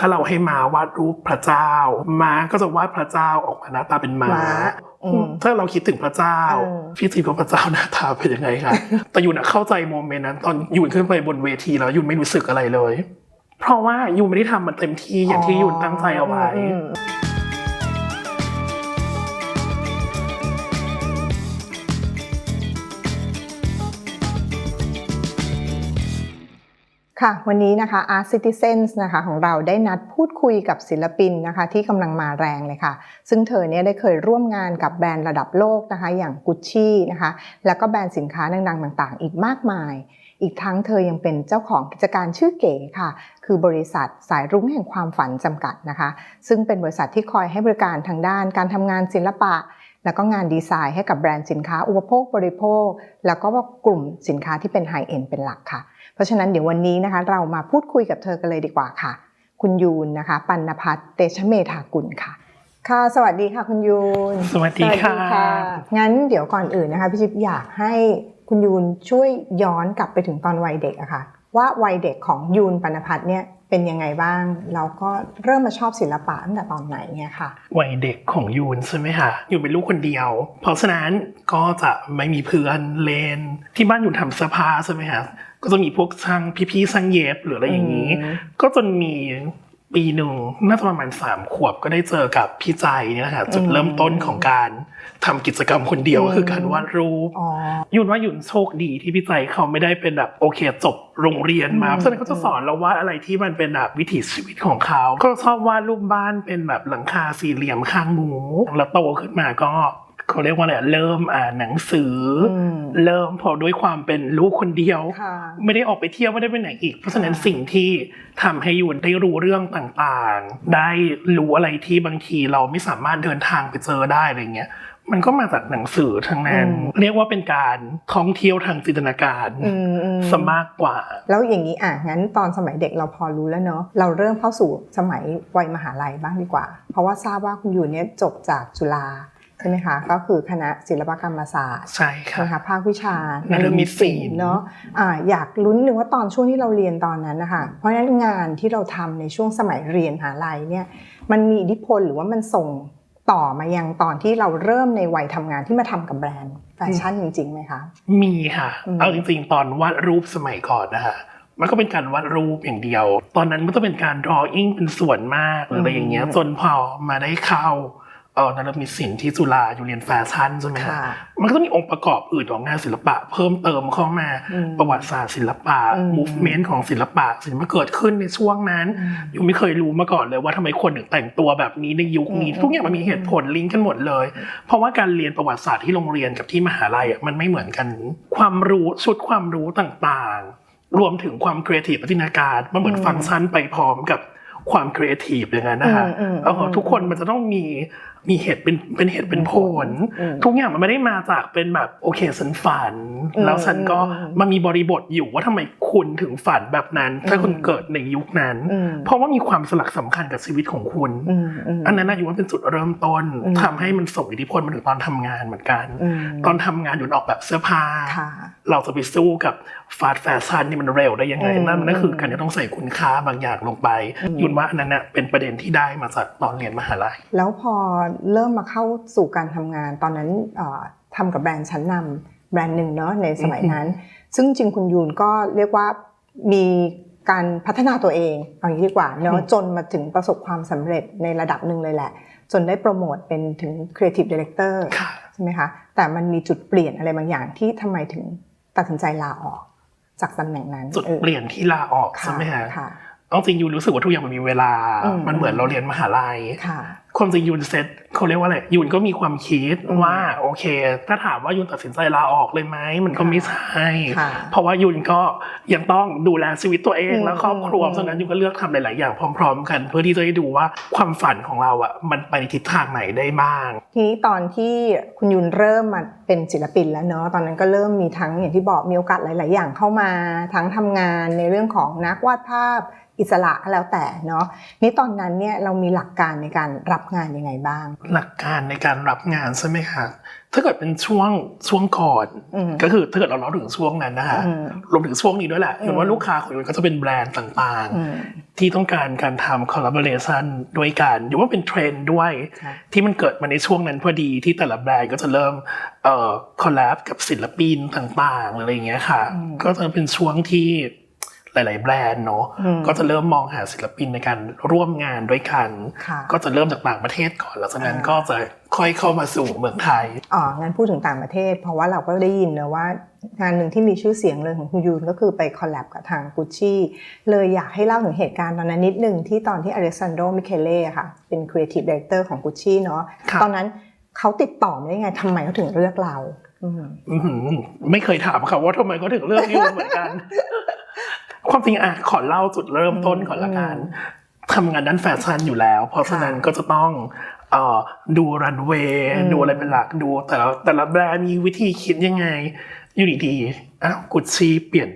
ถ้าเราให้ม้าวาดรูปพระเจ้าม้าก็จะวาดพระเจ้าออกมาหน้าตาเป็นม้าม้าอืมถ้าเราคิดถึงพระเจ้าเออพี่จีบว่าพระเจ้าหน้าตาเป็นยังไงคะแต่ยูนอะเข้าใจโมเมนต์นั้น ตอนยูนขึ้นไปบนเวทีแล้วยูนไม่รู้สึกอะไรเลย เพราะว่ายูนไม่ได้ทำมันเต็มที่อย่างที่ยูนตั้งใจเอาไว้ ค่ะ วันนี้นะคะ Art Citizens นะคะของเราได้นัดพูดคุยกับศิลปินนะคะที่กำลังมาแรงเลยค่ะ ซึ่งเธอเนี่ยได้เคยร่วมงานกับแบรนด์ระดับโลกนะคะอย่าง Gucci นะคะแล้วก็แบรนด์สินค้าดังๆต่างๆ อีกมากมาย อีกทั้งเธอยังเป็นเจ้าของกิจการชื่อเก๋ค่ะ คือบริษัทสายรุ้งแห่งความฝันจำกัดนะคะ ซึ่งเป็นบริษัทที่คอยให้บริการทางด้านการทำงานศิลปะแล้วก็งานดีไซน์ให้กับแบรนด์สินค้าอุปโภคบริโภค แล้วก็กลุ่มสินค้าที่เป็นไฮเอ็นเป็นหลักค่ะ เพราะฉะนั้นเดี๋ยววันนี้นะคะเรามาพูดคุยกับเธอกันเลยดีกว่าค่ะ คุณยูนนะคะ ปัณพัฒน์เตชะเมธากุลค่ะ ค่ะ สวัสดีค่ะ คุณยูนสวัสดีค่ะงั้นเดี๋ยวก่อนอื่นนะคะพี่ชิปอยากให้คุณยูนช่วยย้อนกลับไปถึงตอนวัยเด็กอะค่ะ ว่าวัยเด็กของยูนปัณพัฒน์เนี่ยเป็นยังไงบ้างแล้วก็เริ่มมาชอบศิลปะตั้งแต่ตอนไหนเนี่ยค่ะวัยเด็กของยูนใช่ไหมคะยูนเป็นลูกคนเดียว เพราะฉะนั้นก็จะไม่มีเพื่อนเล่นที่บ้านยูนทำเสื้อผ้าใช่ไหมคะ ก็จะมีพวกช่างพี่ๆช่างเย็บหรืออะไรอย่างนี้อืมก็จนมีปีหนึ่งน่าจะประมาณสามขวบก็ได้เจอกับพี่ใจเนี่ยแหละค่ะจุดเริ่มต้นของการทำกิจกรรมคนเดียวก็คือการวาดรูปอ๋อยุนว่ายุนโชคดีที่พี่ใจเขาไม่ได้เป็นแบบโอเคจบโรงเรียนมาอืมเพราะฉะนั้นเขาจะสอนเราวาดอะไรที่มันเป็นแบบวิถีชีวิตของเขาก็ชอบวาดรูปบ้านเป็นแบบหลังคาสี่เหลี่ยมข้างหมูแล้วโตขึ้นมาก็ เขาเรียกว่าอะไรเริ่มอ่านหนังสืออมเริ่มพอด้วยความเป็นลูกคนเดียวค่ะไม่ได้ออกไปเที่ยวไม่ได้ไปไหนอีก เพราะฉะนั้นสิ่งที่ทำให้ยูนได้รู้เรื่องต่างๆ ได้รู้อะไรที่บางทีเราไม่สามารถเดินทางไปเจอได้อะไรเงี้ยมันก็มาจากหนังสือทั้งนั้นอืมเรียกว่าเป็นการท่องเที่ยวทางจินตนาการอืมอืมสมากกว่า แล้วอย่างนี้อะงั้นตอนสมัยเด็กเราพอรู้แล้วเนาะเราเริ่มเข้าสู่สมัยวัยมหาลัยบ้างดีกว่า เพราะว่าทราบว่าคุณอยู่เนี่ยจบจากจุฬา ใช่ไหมคะก็คือคณะศิลปกรรมศาสตร์ใช่ใช่ค่ะไหมคะภาควิชานรมิตศิลป์เนาะอ่าอยากลุ้นหนึ่งว่าตอนช่วงที่เราเรียนตอนนั้นนะคะเพราะฉะนั้นงานที่เราทำในช่วงสมัยเรียนมหาลัยเนี่ยมันมีอิทธิพลหรือว่ามันส่งต่อมายังตอนที่เราเริ่มในวัยทำงานที่มาทำกับแบรนด์แฟชั่นจริงๆไหมคะ มีค่ะอืมเอาจริงๆ ตอนวาดรูปสมัยก่อนนะคะมันก็เป็นการวาดรูปอย่างเดียว ตอนนั้นมันต้องเป็นการ drawing เป็นส่วนมากหรืออะไรอย่างเงี้ยจนพอมาได้เข้าเออนรมิตศิลป์ที่จุฬาอยู่เรียนแฟชั่นใช่ไหมคะค่ะมันก็ต้องมีองค์ประกอบอื่นของงานศิลปะ เพิ่มเติมเข้ามาอืมประวัติศาสตร์ศิลปะอืม movement ของศิลปะสิ่งที่มันเกิดขึ้นในช่วงนั้นอืมยูไม่เคยรู้มาก่อนเลยว่าทำไมคนถึงแต่งตัวแบบนี้ในยุคนี้อืมทุกอย่างมันมีเหตุผลลิงก์กันหมดเลย เพราะว่าการเรียนประวัติศาสตร์ที่โรงเรียนกับที่มหาลัยอะมันไม่เหมือนกัน ความรู้ชุดความรู้ต่างๆ รวมถึงความครีเอทีฟพัฒนาการมันเหมือนอืมฟังก์ชันไปพร้อมกับความครีเอทีฟอย่างนั้นนะคะอืมอืมเออทุกคนมันจะต้องมี มีเหตุเป็นเป็นเหตุเป็นผลอืมทุกอย่างมันไม่ได้มาจากเป็นแบบโอเคฉันฝันอืมแล้วฉันก็อืมมันมีบริบทอยู่ว่าทำไมคุณถึงฝันแบบนั้น ถ้าคุณอืมเกิดในยุคนั้นอืมเพราะว่ามีความสลักสำคัญกับชีวิตของคุณอืมมอันนั้นนะอยู่ว่าเป็นจุดเริ่มต้นอืมทำให้มันส่งอิทธิพลมาถึงตอนทำงานเหมือนกันอืมตอนทำงานอยู่ออกแบบเสื้อผ้าค่ะเราจะไปสู้กับฟาสต์แฟชั่นนี่มันเร็วได้ยังไงอืมนั่นนั่นคือการที่ต้องใส่คุณค่าบางอย่างลงไปอืมยุนว่าอันนั้นน่ะเป็นประเด็นที่ได้มาจากตอนเรียนมหาลัยแล้วพอเริ่มมาเข้าสู่การทำงาน ตอนนั้นเอ่อทำกับแบรนด์ชั้นนำแบรนด์หนึ่งเนาะในสมัยนั้น ซึ่งจริงคุณยูนก็เรียกว่ามีการพัฒนาตัวเองเอาอย่างนี้ดีกว่าเนาะอืมจนมาถึงประสบความสำเร็จในระดับหนึ่งเลยแหละ จนได้โปรโมทเป็นถึง Creative Director ค่ะใช่ไหมคะ แต่มันมีจุดเปลี่ยนอะไรบางอย่างที่ทำไมถึงตัดสินใจลาออก จากตำแหน่งนั้น จุดออเปลี่ยนที่ลาออกค่ะใช่ไหมฮะค่ะเอาจริงยูนรู้สึกว่าทุกอย่างมันมีเวลาอืมมันเหมือนเราเรียนมหาลัย ค่ะความจริงยูนเซ็ตเขาเรียกว่าอะไรยูนก็มีความคิดอืมว่าโอเค ถ้าถามว่ายูนตัดสินใจลาออกเลยไหมมันก็ไม่ใช่ค่ะเพราะว่ายูนก็ยังต้องดูแลชีวิตตัวเองอืมและครอบครัวอืมเพราะฉะนั้นยูนก็เลือกทำหลาย ๆ อย่างพร้อม ๆ กัน เพื่อที่จะได้ดูว่าความฝันของเราอะมันไปในทิศทางไหนได้บ้าง ทีนี้ตอนที่คุณยุนเริ่มมาเป็นศิลปินแล้วเนาะตอนนั้นก็เริ่มมีทั้งอย่างที่บอกมีโอกาสหลาย ๆ อย่างเข้ามา ทั้งทำงานในเรื่องของนักวาดภาพ อิสระก็แล้วแต่เนาะนี่ตอนนั้นเนี่ยเรามีหลักการในการรับงานยังไงบ้าง หลักการในการรับงานใช่ไหมคะถ้าเกิดเป็นช่วงช่วงก่อนอืมก็คือถ้าเกิดเราเล่าถึงช่วงนั้นนะคะอืมรวมถึงช่วงนี้ด้วยแหละอืมเห็นว่าลูกค้าของยุนก็จะเป็นแบรนด์ต่างอืมๆที่ต้องการการทำ collaboration ด้วยกันหรือว่าเป็นเทรนด์ด้วยใช่ที่มันเกิดมาในช่วงนั้นพอดีที่แต่ละแบรนด์ก็จะเริ่มเอ่อ collab กับศิลปินต่างๆหรืออะไรอย่างเงี้ยค่ะอืมก็จะเป็นช่วงที่ หลาย ๆ แบรนด์เนาะอืมก็จะเริ่มมองหาศิลปินในการร่วมงานด้วยกันค่ะก็จะเริ่มจากต่างประเทศก่อนแล้วจากนั้นอ่าก็จะค่อยเข้ามาสู่เมืองไทยอ๋องั้นพูดถึงต่างประเทศ เพราะว่าเราก็ได้ยินนะว่างานหนึ่งที่มีชื่อเสียงเลยของคุณยูนก็คือไปคอลแลบกับทางกุชชี่เลยอยากให้เล่าถึงเหตุการณ์ตอนนั้นนิดหนึ่งที่ตอนที่อเล็กซานโดมิเคเล่ค่ะ เป็นครีเอทีฟดีเรคเตอร์ของกุชชี่เนาะครับตอนนั้นเขาติดต่อมาได้ไงทำไมเขาถึงเลือกเราอืมอื้อหือไม่เคยถามเขาว่าทำไมเขาถึงเลือกยูนเหมือนกัน ความจริงอะขอเล่าจุดเริ่มต้นก่อนละกันทำงานด้านแฟชั่นอยู่แล้ว เพราะฉะนั้นก็จะต้องเอ่อดูรันเวย์อืมดูอะไรเป็นหลักดู แต่ละแต่ละแบรนด์มีวิธีคิดยังไง อยู่ดีๆอ้าวกุชชี่เปลี่ยน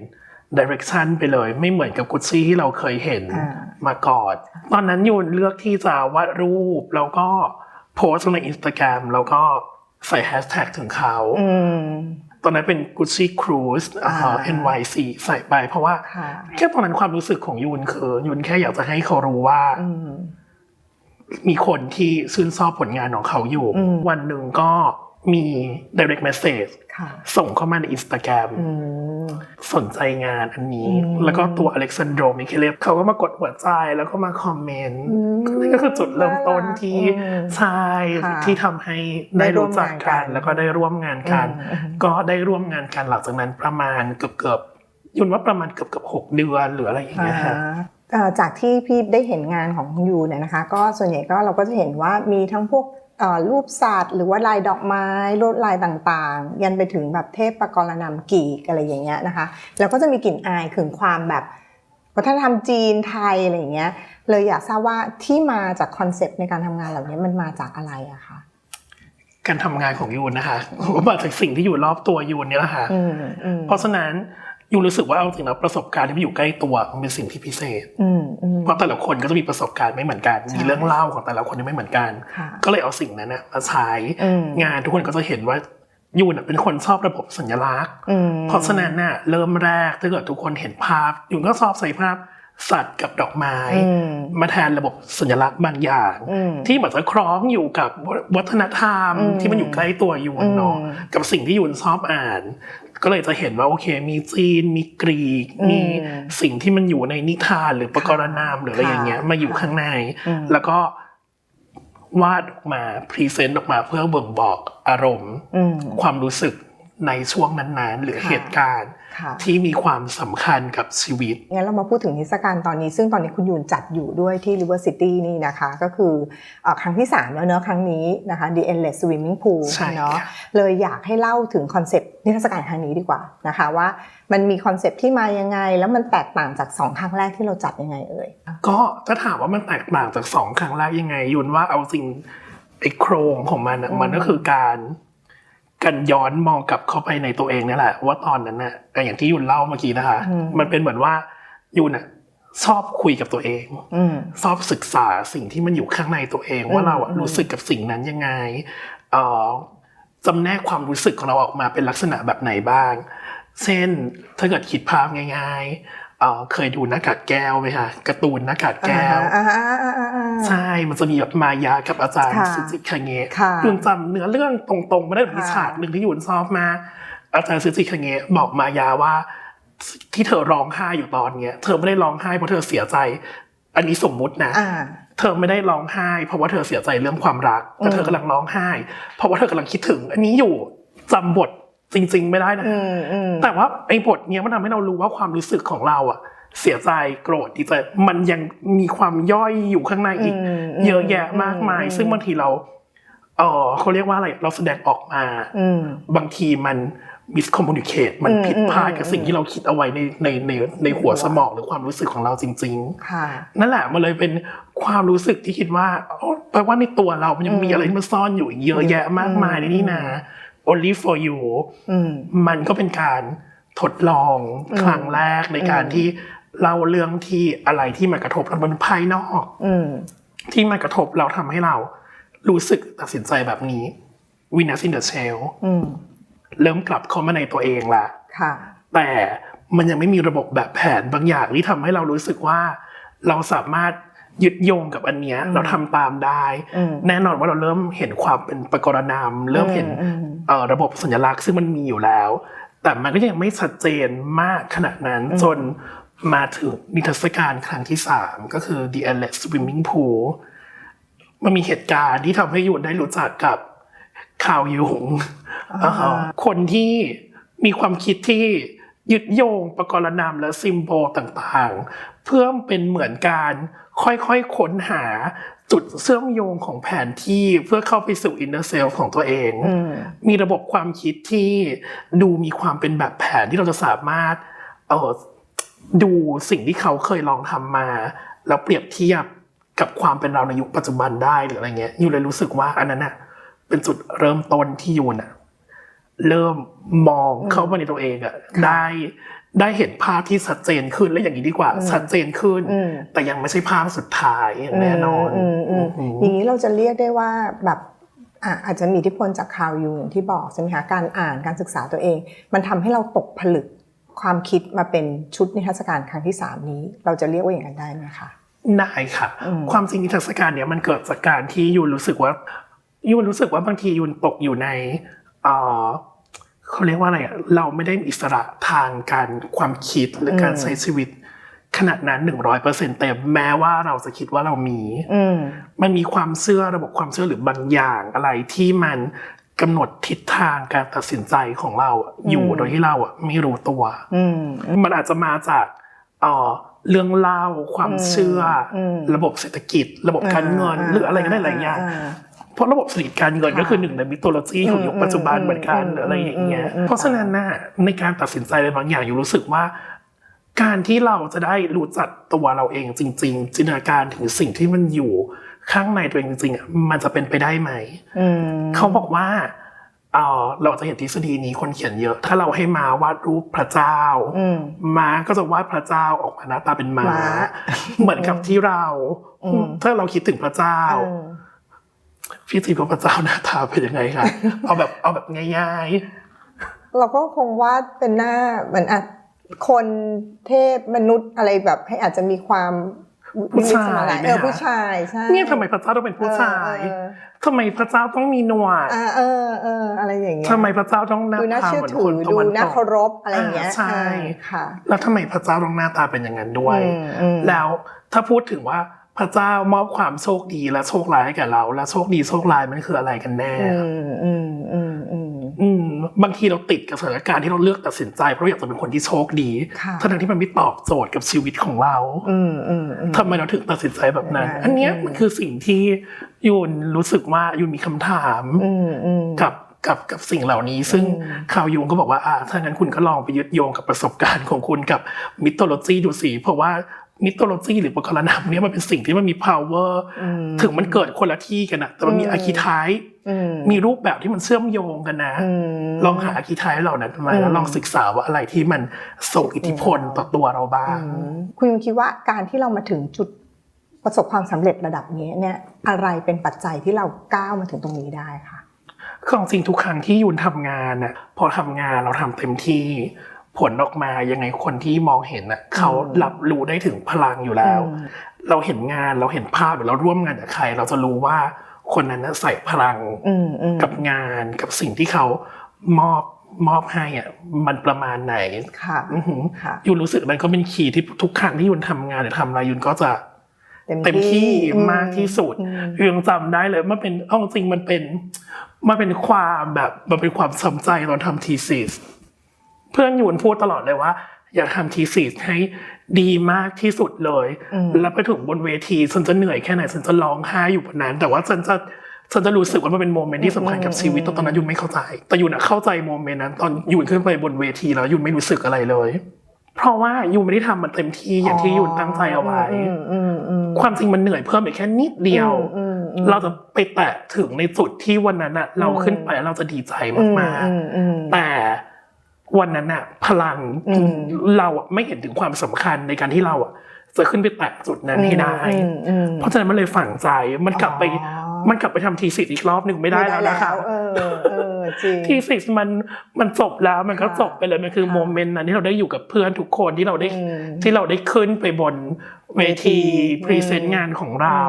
ดิเรกชันไปเลย ไม่เหมือนกับกุชชี่ที่เราเคยเห็นอ่ามาก่อน ตอนนั้นยูนเลือกที่จะวาดรูป แล้วก็โพสต์ลงในอินสตาแกรมแล้วก็ใส่แฮชแท็กถึงเขาอืม ตอนนั้นเป็น Gucci Cruise อ่าอ่า NYC ใส่ไป เพราะว่าค่ะแค่ตอนนั้นความรู้สึกของยูนคือยูนแค่อยากจะให้เขารู้ว่าอืมมีคนที่ชื่นชอบผลงานของเขาอยู่อืมวันหนึ่งก็ มี direct message ค่ะส่งเข้ามาใน Instagram อืมสนใจงานอันนี้อืมแล้วก็ตัวอเล็กซานโดมิเคเลฟเขาก็มากดหัวใจแล้วก็มาคอมเมนต์อืมนั่นก็คือจุดเริ่มต้นที่อืมใช่ค่ะที่ทำให้ได้รู้จักได้ร่วมงานกักันนแล้วก็ได้ร่วมงานกันอืมก็ได้ร่วมงานกันหลังจากนั้นประมาณเกือบเกือบๆยุนว่าประมาณเกือบเกือบหกเดือนหรืออะไรอย่างเงี้ยฮะอ่าเอ่อจากที่พี่ได้เห็นงานของคุณยูเนี่ยนะคะ ก็ส่วนใหญ่ก็เราก็จะเห็นว่ามีทั้งพวกเอ่อ รูปสัตว์หรือว่าลายดอกไม้ลวดลายต่างๆ ยันไปถึงแบบเทพประกรณำกีกอะไรอย่างเงี้ยนะคะ แล้วก็จะมีกลิ่นอายถึงความแบบวัฒนธรรมจีนไทยอะไรอย่างเงี้ยเลยอยากทราบว่าที่มาจากคอนเซปต์ในการทำงานเหล่านี้มันมาจากอะไรอะคะการทำงานของยูนนะคะก็มาจากสิ่งที่อยู่รอบตัวยูนเนี่ยแหละค่ะอืมอืมเพราะฉะนั้น ยูนรู้สึกว่าเอาจริงแล้วประสบการณ์ที่มันอยู่ใกล้ตัวมันเป็นสิ่งที่พิเศษอืมอืมเพราะแต่ละคนก็จะมีประสบการณ์ไม่เหมือนกันใช่มีเรื่องเล่าของแต่ละคนที่ไม่เหมือนกันค่ะก็เลยเอาสิ่งนั้นนะมาใช้อืมงานทุกคนก็จะเห็นว่ายูนนะเป็นคนชอบระบบสัญลักษณ์อืมเพราะฉะนั้นน่ะเริ่มแรกถ้าเกิดทุกคนเห็นภาพยูนก็ชอบใส่ภาพสัตว์กับดอกไม้อืมมาแทนระบบสัญลักษณ์บางอย่างอืมที่เหมือนจะคล้องอยู่กับวัฒนธรรมอืมที่มันอยู่ใกล้ตัวยูนเนาะอืมกับสิ่งที่ยูนชอบอ่าน ก็เลยจะเห็นว่าโอเค มีจีน มีกรีกอืมมีสิ่งที่มันอยู่ในนิทานหรือประกรณามหรืออะไรค่ะอย่างเงี้ยมาอยู่ค่ะข้างในอืมแล้วก็วาดออกมาพรีเซนต์ออกมาเพื่อบ่งบอกอารมณ์อืมความรู้สึก ในช่วงนั้นๆ หรือค่ะเหตุการณ์ค่ะที่มีความสำคัญกับชีวิต งั้นเรามาพูดถึงนิทรรศการตอนนี้ ซึ่งตอนนี้คุณยูนจัดอยู่ด้วยที่ River City นี่นะคะ ก็คือเออครั้งที่ 3 แล้วเนอะครั้งนี้นะคะ The Endless Swimming Pool ใช่เนาะค่ะเลยอยากให้เล่าถึงคอนเซปต์นิทรรศการครั้งนี้ดีกว่านะคะว่ามันมีคอนเซปต์ที่มายังไง แล้วมันแตกต่างจาก 2 ครั้งแรกที่เราจัดยังไงเอ่ยก็ถ้าถามว่ามันแตกต่างจากสองครั้งแรกยังไงยุนว่าเอาจริงไอ้โครงของมันอะอืมมันก็คือการ การย้อนมองกลับเข้าไปในตัวเองนี่แหละว่าตอนนั้นน่ะอย่างที่ยุนเล่าเมื่อกี้นะคะ มันเป็นเหมือนว่ายุนอะชอบคุยกับตัวเองอืมชอบศึกษาสิ่งที่มันอยู่ข้างในตัวเองอืมว่าเราอะอืมรู้สึกกับสิ่งนั้นยังไงเอ่อจำแนกความรู้สึกของเราออกมาเป็นลักษณะแบบไหนบ้าง เช่นถ้าเกิดคิดภาพง่าย ๆ เอ่อเคยดูหน้ากากแก้วไหมคะการ์ตูนหน้ากากแก้วอ่าอ่าอ่าอ่าอ่าใช่มันจะมีแบบมายากับอาจารย์ค่ะสุจิคาเงะค่ะยุนจำเนื้อเรื่องตรงๆไม่ได้มีค่ะฉากหนึ่งที่ยุนชอบมากอาจารย์สุจิคาเงะบอกมายาว่าที่เธอร้องไห้อยู่ตอนเนี้ย เธอไม่ได้ร้องไห้เพราะเธอเสียใจ อันนี้สมมุตินะอ่าเธอไม่ได้ร้องไห้ เพราะว่าเธอเสียใจเรื่องความรักแต่เธอกำลังร้องไห้ เพราะว่าเธอกำลังคิดถึง อันนี้อยู่จำบท จริง ๆ ไม่ได้นะอืมอืมแต่ว่าไอ้บทเนี้ยมันทำให้เรารู้ว่าความรู้สึกของเราอะเสียใจโกรธดีใจมันยังมีความย่อยอยู่ข้างในอีกอืมเยอะแยะมากมายอืมซึ่งบางทีเราเออเขาเรียกว่าอะไรเราแสดงออกมาอืมบางทีมันมิสคอมมูนิเคตมันอืมผิดพลาดอืมกับสิ่งที่เราคิดเอาไว้ในในในในหัวสมองหรือความรู้สึกของเราจริงค่ะๆนั่นแหละมันเลยเป็นความรู้สึกที่คิดว่าอ๋อแปลว่าในตัวเรามันยังมีอืมอะไรที่มันซ่อนอยู่อีกเยอะแยะมากมายในนี่นะ only for you อืมมันก็เป็นการทดลองอืมครั้งแรกในการอืมที่เล่าเรื่องที่อะไรที่มากระทบเราเป็นภายนอกอืมที่มากระทบเราทำให้เรารู้สึกตัดสินใจแบบนี้วินาซินเดอร์เชลอืมเริ่มกลับเข้ามาในตัวเองละค่ะแต่มันยังไม่มีระบบแบบแผนบางอย่างที่ทำให้เรารู้สึกว่า เราสามารถ ยึดโยงกับอันเนี้ยอืมเราทำตามได้อืมแน่นอนว่าเราเริ่มเห็นความเป็นปรากรณามเริ่มเห็นอืมอืมเอ่อระบบสัญลักษณ์ซึ่งมันมีอยู่แล้ว แต่มันก็ยังไม่ชัดเจนมากขนาดนั้นอืมจนมาถึงนิทรรศการครั้งที่สามก็คือ The Endless Swimming Pool มันมีเหตุการณ์ที่ทำให้ยูนได้รู้จักกับข่าวยุงอ่าอ่าคนที่มีความคิดที่ยึดโยงประกรณามและซิมโบลต่างๆ เพื่อเป็นเหมือนการค่อยๆค้นหาจุดเชื่อมโยงของแผนที่เพื่อเข้าไปสู่อินเนอร์เซลของตัวเองอืมมีระบบความคิดที่ดูมีความเป็นแบบแผนที่เราจะสามารถเออดูสิ่งที่เขาเคยลองทำมา แล้วเปรียบเทียบกับความเป็นเราในยุคปัจจุบันได้หรืออะไรเงี้ยยูเลยรู้สึกว่าอันนั้นน่ะเป็นจุดเริ่มต้นที่ยูน่ะเริ่มมองเข้ามาในตัวเองอะค่ะได้ ได้เห็นภาพที่ชัดเจนขึ้นและอย่างนี้ดีกว่าอืมชัดเจนขึ้นอืมแต่ยังไม่ใช่ภาพสุดท้ายอย่างแน่นอนอืมอืมอือืมมอย่างนี้เราจะเรียกได้ว่าแบบอะอาจจะมีอิทธิพลจากข่าวยูอย่างที่บอกใช่ไหมคะการอ่านการศึกษาตัวเอง มันทำให้เราตกผลึกความคิดมาเป็นชุดนิทรรศการครั้งที่สามนี้ เราจะเรียกว่าอย่างนั้นได้ไหมคะได้ค่ะอืมความจริงนิทรรศการเนี่ยมันเกิดจากการที่ยูนรู้สึกว่ายูนรู้สึกว่าบางทียูนตกอยู่ใน เอ่อเขาเรียกว่าอะไรอะเราไม่ได้มีอิสระทางการความคิดหรือการใช้ชีวิต ขนาดนั้นหนึ่งร้อยเปอร์เซ็นต์เต็มแม้ว่าเราจะคิดว่าเรามีอืมมันมีความเชื่อระบบความเชื่อหรือบางอย่างอะไรที่มันกำหนดทิศทางการตัดสินใจของเราอะอยู่อืมโดยที่เราอะไม่รู้ตัวอืมมันอาจจะมาจากเอ่อเรื่องเล่าความเชื่ออมระบบเศรษฐกิจ ระบบการเงินหรืออะไรก็ได้หลายอย่างเพ ราะระบบเศรษฐกิจการเงินค่ะก็คือหนึ่งในมิโตโลจีของยุคปัจจุบันอืมเหมือนกันอืมหรืออะไรอย่างเงี้ยอืมอืมเพราะฉะนั้นน่ะในการตัดสินใจอะไรบางอย่างอยู่รู้สึกว่าการที่เราจะได้รู้จักตัวเราเองจริง ๆ จินตนาการถึงสิ่งที่มันอยู่ข้างในตัวเองจริงๆอะมันจะเป็นไปได้ไหมอืมเขาบอกว่าเออเราจะเห็นทฤษฎีนี้คนเขียนเยอะ ถ้าเราให้ม้าวาดรูปพระเจ้าอืมม้าก็จะวาดพระเจ้าออกมาหน้าตาเป็นม้าม้าเหมือนกับที่เราอืมถ้าเราคิดถึงพระเจ้าเออ พี่จีว่าพระเจ้าหน้าตาเป็นยังไงคะเอาแบบเอาแบบง่ายเราก็คงวาดเป็นหน้าเหมือนอะคนเทพมนุษย์อะไรแบบให้อาจจะมีความผู้ชายนิมิตสมาลัยไหมเออคะผู้ชายใช่ๆเนี่ยทำไมพระเจ้าต้องเป็นผู้ชายเออทำไมพระเจ้าต้องมีหนวดเออเออเอออะไรอย่างเงี้ยทำไมพระเจ้าต้องหน้าดูน่าตาเชื่อเหมือนถืคอนตะดูวันน่าตกเคารพอะไรอย่างเงี้ยอ่าใช่เออค่ะ แล้วทำไมพระเจ้าต้องหน้าตาเป็นอย่างนั้นด้วยอืมอืมแล้วถ้าพูดถึงว่า พระเจ้ามอบความโชคดีและโชคร้ายให้แก่เรา และโชคดีโชคร้ายมันคืออะไรกันแน่อืมอืมอืมอืมอืมบางทีเราติดกับสถานการณ์ที่เราเลือกตัดสินใจเพราะเราอยากจะเป็นคนที่โชคดีค่ะทั้งๆที่มันไม่ตอบโจทย์กับชีวิตของเราอืมอืมอืมทำไมเราถึงตัดสินใจแบบนั้นอืมอันเนี้ยมันคือสิ่งที่ยูนรู้สึกว่ายูนมีคำถามอืมอืมกับกับกับสิ่งเหล่านี้ ซึ่งอืมข่าวยุงก็บอกว่าอ่าถ้างั้นคุณก็ลองไปยึดโยงกับประสบการณ์ของคุณกับมิโตโลจีดูสิเพราะว่า มิโตโลจีหรือปกรณามเนี้ยมันเป็นสิ่งที่มันมี power อืมถึงมันเกิดคนละที่กันนะแต่มันมีอืมอาคีไทป์อืมมีรูปแบบที่มันเชื่อมโยงกันนะอืมลองหาอาคีไทป์เหล่านั้นมาอืมแล้วลองศึกษาว่าอะไรที่มันส่งอิทธิพลต่อตัวเราบ้างอืมคุณยุงคิดว่าการที่เรามาถึงจุดประสบความสำเร็จระดับนี้เนี่ยอะไรเป็นปัจจัยที่เราก้าวมาถึงตรงนี้ได้คะคือจริงทุกครั้งที่ยุนทำงานน่ะพอทำงานเราทำเต็มที่ ผลออกมายังไงคนที่มองเห็นน่ะเขารับรู้ได้ถึงพลังอยู่แล้วอืมเราเห็นงานเราเห็นภาพหรือเราร่วมงานกับใคร เราจะรู้ว่าคนนั้นน่ะใส่พลังอืมอืมกับงานกับสิ่งที่เขามอบมอบให้อะมันประมาณไหนค่ะอื้อหือค่ะยุนรู้สึกมันก็เป็นคีย์ที่ทุกครั้งที่ยุนทำงานหรือทำอะไรยุนก็จะเต็มที่มากที่สุดอืมยังจำได้เลยมันเป็นเอาจริงมันเป็นมันเป็นความแบบมันเป็นความสำใจตอนทำทีซีส เพื่อนยูนพูดตลอดเลยว่า อยากทำทีซีสให้ดีมากที่สุดเลยอืมแล้วไปถึงบนเวทีฉันจะเหนื่อยแค่ไหนฉันจะร้องไห้อยู่บนนั้น แต่ว่าฉันจะฉันจะรู้สึกว่ามันเป็นโมเมนต์ที่สำคัญกับชีวิตตอนนั้นยูนไม่เข้าใจ แต่ยูนอะเข้าใจโมเมนต์นั้น ตอนยูนขึ้นไปบนเวทีแล้วยูนไม่รู้สึกอะไรเลย เพราะว่ายูนไม่ได้ทำมันเต็มที่อย่างที่ยูนตั้งใจเอาไว้อืมอืมอืมความจริงมันเหนื่อยเพิ่มอีกแค่นิดเดียวอืมอืมเราจะไปแตะถึงในจุดที่วันนั้นอะเราขึ้นไปแล้วเราจะดีใจมากอืมอืมๆแต่ วันนั้นอะพลังอืมเราอะไม่เห็นถึงความสำคัญในการที่เราอะจะขึ้นไปแตะจุดนั้นให้ได้อืมอืมเพราะฉะนั้นมันเลยฝังใจมันกลับไปอ๋อมันกลับไปทำทีสิทธ์อีกรอบหนึ่งไม่ได้แล้วนะคะเออเออจริงทีสิทธ์มันมันจบแล้วมันก็ค่ะจบไปเลยมันคือค่ะโมเมนต์นั้นที่เราได้อยู่กับเพื่อนทุกคนที่เราได้อืมที่เราได้ขึ้นไปบนเวทีเวทีพรีเซนต์งานของเรา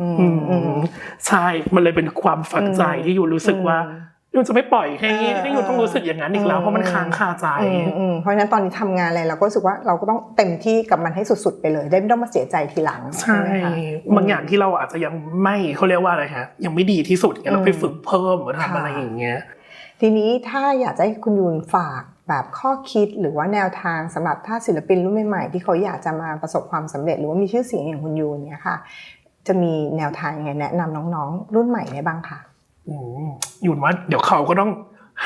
อืมอือืมมใช่ มันเลยเป็นความฝังใจอืมที่อยู่รู้สึกว่าอืม ยูจะไม่ปล่อยให้เออให้ยูต้องรู้สึกอย่างนั้นอีกแล้วอืมเพราะมันค้างคาใจอืมอืมเพราะฉะนั้นตอนนี้ทำงานอะไรเราก็รู้สึกว่าเราก็ต้องเต็มที่กับมันให้สุดๆไปเลย ได้ไม่ต้องมาเสียใจทีหลังใช่ไหมคะบางอย่างที่เราอาจจะยังไม่เขาเรียกว่าอะไรฮะยังไม่ดีที่สุดเนี่ยเราไปอืมฝึกเพิ่มหรือทำค่ะอะไรอย่างเงี้ยทีนี้ถ้าอยากจะให้คุณยูนฝากแบบข้อคิดหรือว่าแนวทางสำหรับถ้าศิลปินรุ่นใหม่ๆที่เขาอยากจะมาประสบความสำเร็จหรือว่ามีชื่อเสียงอย่างคุณยูนเนี่ยค่ะ จะมีแนวทางยังไงแนะนำน้องๆ รุ่นใหม่ได้บ้างคะ อืมยูนว่าเดี๋ยวเขาก็ต้อง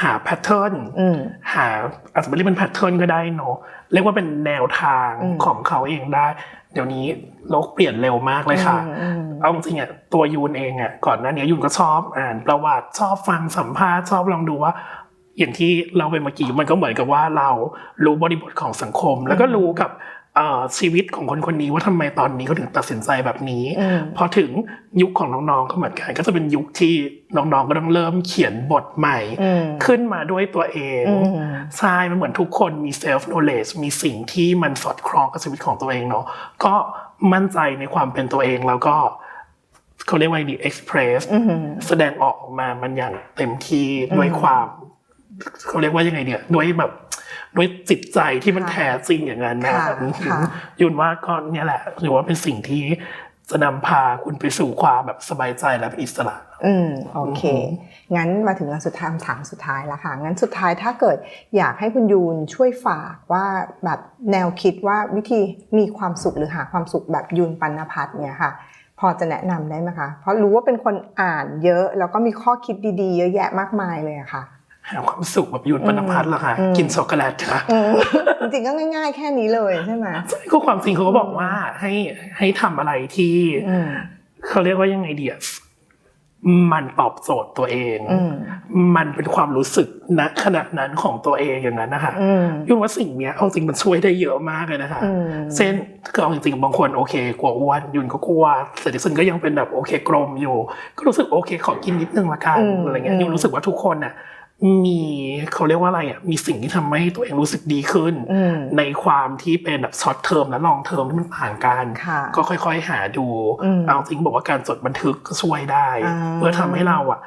หาแพทเทิร์นอืมหาอาจจะไม่เรียกเป็นแพทเทิร์นก็ได้เนอะเรียกว่าเป็นแนวทางอืมของเขาเองได้ เดี๋ยวนี้โลกเปลี่ยนเร็วมากเลยค่ะอืมอืมเอาจริงๆอะตัวยูนเองอะก่อนหน้านี้ยูนก็ชอบอ่านประวัติชอบฟังสัมภาษณ์ชอบลองดูว่า อย่างที่เราไปเมื่อกี้มันก็เหมือนกับว่าเรารู้บริบทของสังคม แล้วก็รู้กับเอ่อ ชีวิตของคนคนนี้ว่าทำไมตอนนี้เขาถึงตัดสินใจแบบนี้อืมพอถึงยุคของน้องๆก็เหมือนกันก็จะเป็นยุคที่น้องๆก็ต้องเริ่มเขียนบทใหม่อืมขึ้นมาด้วยตัวเองอืมใช่มันเหมือนทุกคนมี self knowledge มีสิ่งที่มันสอดคล้องกับชีวิตของตัวเองเนาะก็มั่นใจในความเป็นตัวเองแล้วก็เขาเรียกว่าดี express อืมแสดงออกมามันอย่างเต็มที่ด้วยความเขาเรียกว่ายังไงเนี่ยด้วยแบบ ด้วยจิตใจที่มันค่ะแท้จริงอย่างนั้นนะค่ะค่ะยุนว่าก็เนี่ยแหละหรือว่าเป็นสิ่งที่จะนำพาคุณไปสู่ความแบบสบายใจและเป็นอิสระ อืมโอเคอือหืงั้นมาถึงอันสุดท้ายคำถามสุดท้ายแล้วค่ะ งั้นสุดท้ายถ้าเกิดอยากให้คุณยูนช่วยฝากว่าแบบแนวคิดว่าวิธีมีความสุขหรือหาความสุขแบบยูนปัณพัฒน์เนี่ยค่ะ พอจะแนะนำได้ไหมคะ เพราะรู้ว่าเป็นคนอ่านเยอะแล้วก็มีข้อคิดดีๆ เยอะแยะมากมายเลยอะค่ะ หาความสุขแบบยุนปนพัฒน์เหรอคะอืมกินช็อกโกแลตค่ะอืมจริงๆก็ง่ายๆ แค่นี้เลยใช่ไหมก็ความจริงเขาก็บอกว่าให้ให้ทำอะไรที่อืมเขาเรียกว่ายังไงเดียมันตอบโจทย์ตัวเองอืมมันเป็นความรู้สึกณขณะนั้นของตัวเองอย่างนั้นนะคะอืมยุ่นว่าสิ่งเนี้ยเอาจริงมันช่วยได้เยอะมากเลยนะคะอืมเช่นคือเอาจริงๆบางคนโอเคกลัวอ้วนยุนก็กลัวแต่ดิฉันก็ยังเป็นแบบโอเคกลมอยู่ ก็รู้สึกโอเคขอกินนิดนึงละกันอืมอะไรเงี้ยอืมยุนรู้สึกว่าทุกคนน่ะ มีเขาเรียกว่าอะไรอะมีสิ่งที่ทำให้ตัวเองรู้สึกดีขึ้นอืมในความที่เป็นแบบช็อตเทอมและลองเทอมที่มันต่างกันค่ะก็ค่อยๆหาดูอืมเอาจริงบอกว่าการจดบันทึกก็ช่วยได้อ่าเพื่อทำให้เราอะ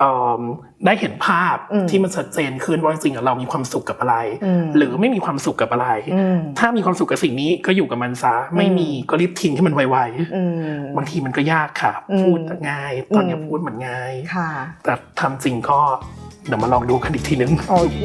เอิ่มได้เห็นภาพอืมที่มันชัดเจนขึ้นว่าจริงๆอะเรามีความสุขกับอะไรอืมหรือไม่มีความสุขกับอะไรอืมถ้ามีความสุขกับสิ่งนี้ก็อยู่กับมันซะไม่มีก็รีบทิ้งให้มันไวอืมๆบางทีมันก็ยากค่ะอืมพูดง่าย ตอนนี้อืมพูดมันง่ายค่ะแต่ทำจริงก็ เดี๋ยวมาลองดูกันอีกทีนึง โอเค